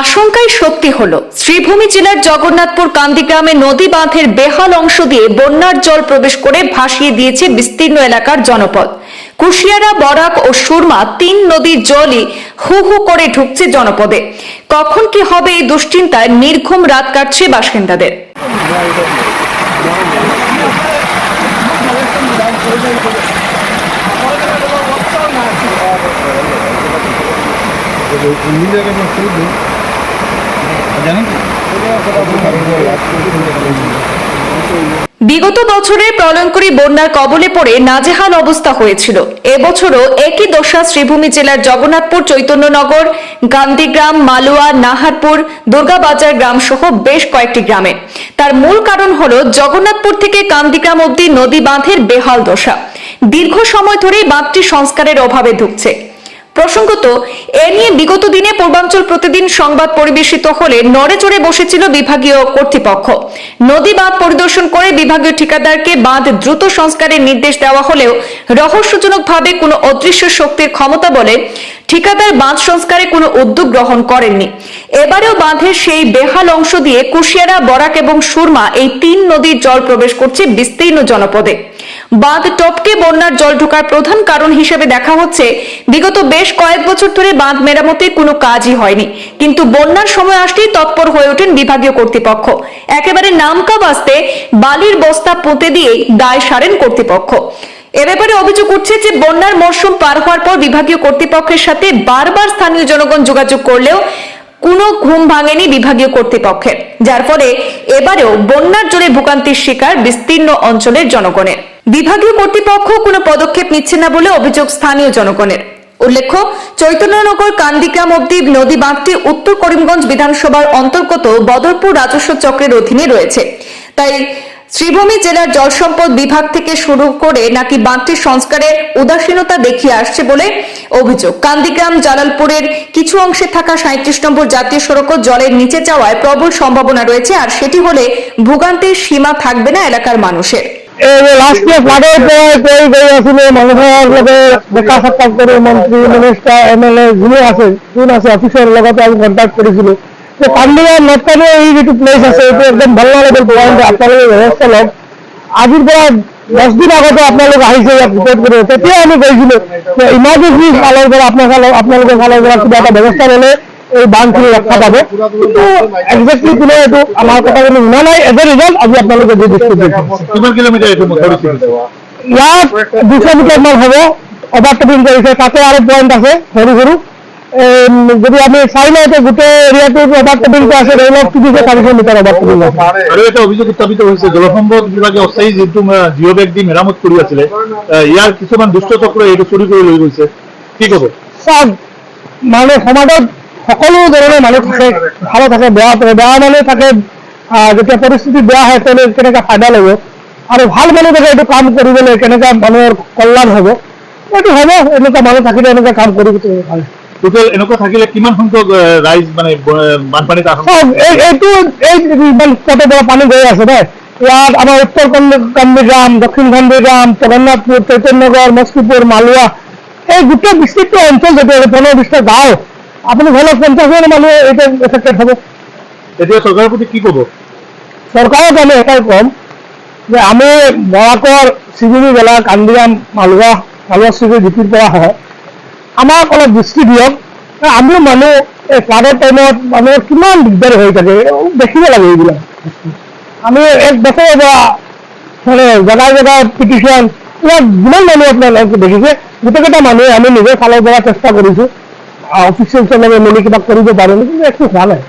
আশঙ্কায় সত্যি হলো। শ্রীভূমি জেলার জগন্নাথপুর কান্দিগ্রামে নদী বাঁধের বেহাল অংশ দিয়ে বন্যার জল প্রবেশ করে ভাসিয়ে দিয়েছে বিস্তীর্ণ এলাকার জনপদ। কুশিয়ারা, বরাক ও সুরমা তিন নদীর জলই হু হু করে ঢুকছে জনপদে। কখন কি হবে এই দুশ্চিন্তায় নির্ঘুম রাত কাটছে বাসিন্দাদের। বিগত বছরে প্রলয়ঙ্করী বন্যার কবলে পড়ে নাজেহাল অবস্থা হয়েছিল। এবছরও একই দশা শ্রীভূমি জেলার জগন্নাথপুর, চৈতন্যনগর, গান্ধীগ্রাম, মালুয়া, নাহারপুর, দুর্গাবাজার গ্রাম সহ বেশ কয়েকটি গ্রামে। তার মূল কারণ হল জগন্নাথপুর থেকে কান্দিগ্রাম অবধি নদী বাঁধের বেহাল দশা। দীর্ঘ সময় ধরেই বাঁধটি সংস্কারের অভাবে ঢুকছে প্রসঙ্গত এ নিয়ে বিগত দিনে পূর্বাঞ্চল প্রতিদিন সংবাদ পরিবেশিত হলে নড়ে চড়ে বসেছিল বিভাগীয় কর্তৃপক্ষ। নদী বাঁধ পরিদর্শন করে বিভাগীয় ঠিকাদারকে বাঁধ দ্রুত সংস্কারের নির্দেশ দেওয়া হলেও রহস্যজনকভাবে কোনো অদৃশ্য শক্তির ক্ষমতা বলে ঠিকাদার বাঁধ সংস্কারে কোনো উদ্যোগ গ্রহণ করেননি। এবারেও বাঁধের সেই বেহাল অংশ দিয়ে কুশিয়ারা, বরাক এবং সুরমা এই তিন নদীর জল প্রবেশ করছে বিস্তীর্ণ জনপদে। বাঁধ টপকে বন্যার জল ঢোকার প্রধান কারণ হিসেবে দেখা হচ্ছে বিগত বেশ কয়েক বছর ধরে বাঁধ মেরামতে কোনো কাজই হয়নি। কিন্তু বন্যার সময় আসতেই তৎপর হয়ে ওঠেন বিভাগীয় কর্তৃপক্ষ। একেবারে নামকা বাস্তে বালির বস্তা পুঁতে দিয়ে দায় সারেন কর্তৃপক্ষ। এ ব্যাপারে অভিযোগ উঠছে যে বন্যার মরশুম পার হওয়ার পর বিভাগীয় কর্তৃপক্ষের সাথে বারবার স্থানীয় জনগণ যোগাযোগ করলেও কোনো ঘুম ভাঙেনি বিভাগীয় কর্তৃপক্ষের। যার ফলে এবারেও বন্যার জলে ভোগান্তির শিকার বিস্তীর্ণ অঞ্চলের জনগণের। বিভাগীয় কর্তৃপক্ষ কোনো পদক্ষেপ নিচ্ছে না বলে অভিযোগ স্থানীয় জনগণের। উল্লেখ্য, চৈতন্যনগর কান্দিগ্রাম অব্দি নদী বাঁধটি উত্তর করিমগঞ্জ বিধানসভার অন্তর্গত বদরপুর রাজস্ব চক্রের অধীনে রয়েছে। তাই শ্রীভূমি জেলার জল সম্পদ বিভাগ থেকে শুরু করে নাকি বাঁধটির সংস্কারের উদাসীনতা দেখিয়ে আসছে বলে অভিযোগ। কান্দিগ্রাম, জালালপুরের কিছু অংশে থাকা সাঁত্রিশ নম্বর জাতীয় সড়কও জলের নিচে যাওয়ায় প্রবল সম্ভাবনা রয়েছে, আর সেটি হলে ভোগান্তির সীমা থাকবে না এলাকার মানুষের। এই যে লাস্টে ফ্লাডের পরে কই গই মানুহৰ লগে দেখা সাক্ষাৎ কৰি মন্ত্ৰী মিনিষ্টাৰ এম এল আছে আছে আমি এই আছে এইটো একদম ভালো ব্যৱস্থা আজিৰ পৰা আগতে আপোনালোক আহিছে তেতিয়া আমি ফালৰ পৰা আপোনাৰ আপোনালোকৰ পৰা কিবা এটা ব্যৱস্থা ল'লে। এই বান্ধখিনি ৰক্ষা পাব। কিন্তু একজেক্টলি কোনে এইটো আমাৰ কথাখিনি শুনা নাই। এজ এ ৰিজাল্ট আজি আপোনালোকে যি এইটো ইয়াত দুশ মিটাৰ মান হ'ব। অভাৰটেপিং কৰিছে তাতে আৰু পইণ্ট আছে সৰু সৰু। যদি আমি চাই লওঁ এতিয়া গোটেই এৰিয়াটোত অভাৰটেপিংটো আছে ধৰি লওক তিনিশ চাৰিশ মিটাৰ অভাৰটেপিং আছে। আৰু এটা অভিযোগ উত্থাপিত হৈছে জলসম্পদ বিভাগে অস্থায়ী যিটো জিঅ' বেগ দি মেৰামত কৰি আছিলে ইয়াৰ কিছুমান দুষ্ট চক্ৰই এইটো চুৰি কৰি লৈ গৈছে। কি ক'ব? চাওক মানে সমাজত সকলো ধৰণৰ মানুহ থাকে ভালো থাকে বেয়া থাকে বেয়া মানুহ থাকে আহ, যেতিয়া পৰিস্থিতি বেয়া হয় তেওঁলোকে কেনেকৈ ফাইদা ল'ব? আৰু ভালো মানুহ থাকে এইটো কাম কৰিবলৈ কেনেকৈ মানুহৰ কল্যাণ হ'ব? এইটো হ'ব এনেকুৱা মানুহ থাকিলে এনেকুৱা কাম কৰিব পাৰে টোটেল এনেকুৱা থাকিলে কিমান সংখ্যক ৰাইজ মানে বানপানীত এই এইটো এই ইমান পৰা পানী গৈ আছে দে ইয়াত আমাৰ উত্তৰ কান্দিগ্ৰাম দক্ষিণ কান্দিগ্ৰাম জগন্নাথপুৰ চৈতন্যগড় মস্কিপুৰ মালুৱা এই গোটেই বিস্তৃত অঞ্চল যেতিয়া পোন্ধৰ বিশটা গাঁও আপুনি ধৰি লওক পঞ্চাছজন মানুহ এইটো এফেক্টেড হ'ব। এতিয়া চৰকাৰৰ প্ৰতি কি ক'ব? চৰকাৰক আমি এটাই ক'ম যে আমি বৰাকৰ চিগুৰি জেলা কান্দিগ্ৰাম মালুৱা মালুৱা চিগুৰি জিপিৰ পৰা হয় আমাক অলপ দৃষ্টি দিয়ক আমিও মানুহ এই ফ্লাডৰ টাইমত মানুহৰ কিমান দিগদাৰ হৈ থাকে দেখিব লাগে এইবিলাক। আমি এক বছৰৰ পৰা মানে জেগাই জেগাই পিটিশ্যন ইয়াত যিমান মানুহ আপোনালোকে দেখিছে গোটেইকেইটা মানুহে আমি নিজৰ ফালৰ পৰা চেষ্টা কৰিছোঁ। অফিচিয়েলছৰ লগত মিলি কিবা কৰিব পাৰোঁ কিন্তু একো হোৱা নাই